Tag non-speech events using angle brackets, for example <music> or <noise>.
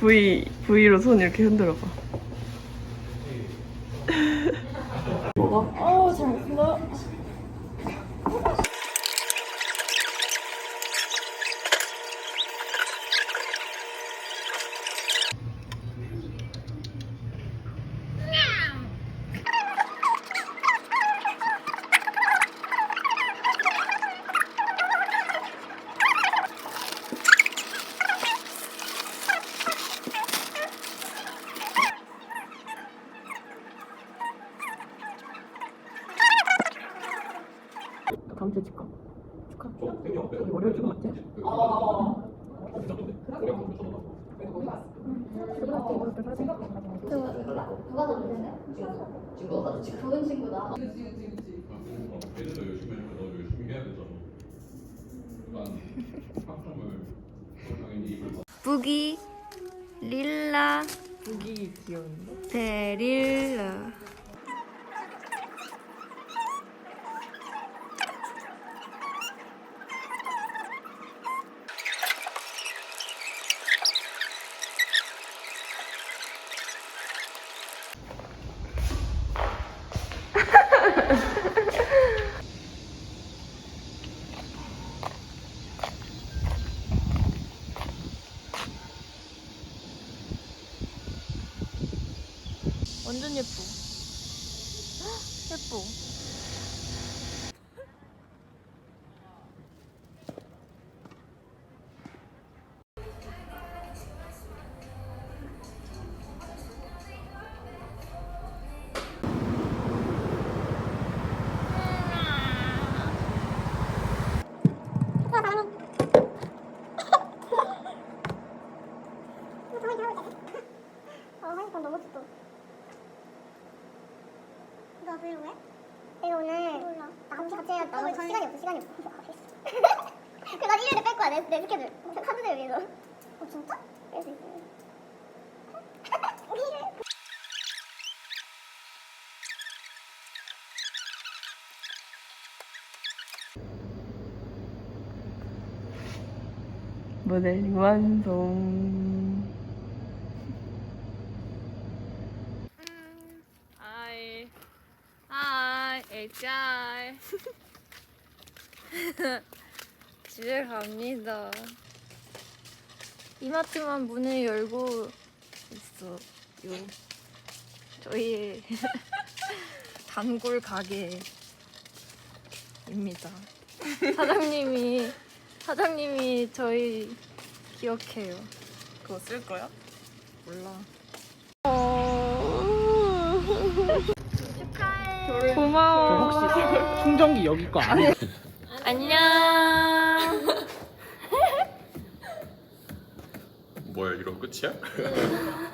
V V로 손 이렇게 흔들어 봐. 먹어? 어우 잘 먹었어. 다. 다음 주에 집 가. 축하. 저기 월요일 좀 맞지? 누가 더 좋은데? 친구가 좋은 친구다. 얘네도 열심히 하니까 너 열심히 해야 되잖아. 난 학점을 당연히 입을 부기 릴라 북이 귀여운데? 베릴라 완전 예뻐 헉, 예뻐 너 해? 내가 오늘 몰라. 나 같이 같이 해야 나 시간이 없어 시간이 없어. 그래 난 일요일에 뺄 거야 내, 내 스케줄. 사주들 위해서. 어 진짜? 뺄수 있어. <laughs> 일요일. 모델링 완성. 하이 HR <laughs> 집에 갑니다. 이마트만 문을 열고 있어요. 저희의 <laughs> 단골 가게입니다. 사장님이 사장님이 저희 기억해요. 그거 쓸 거야? 몰라 고마워. 혹시 충전기 여기 거 아니에요? 안녕 뭐야 이런 끝이야? <laughs>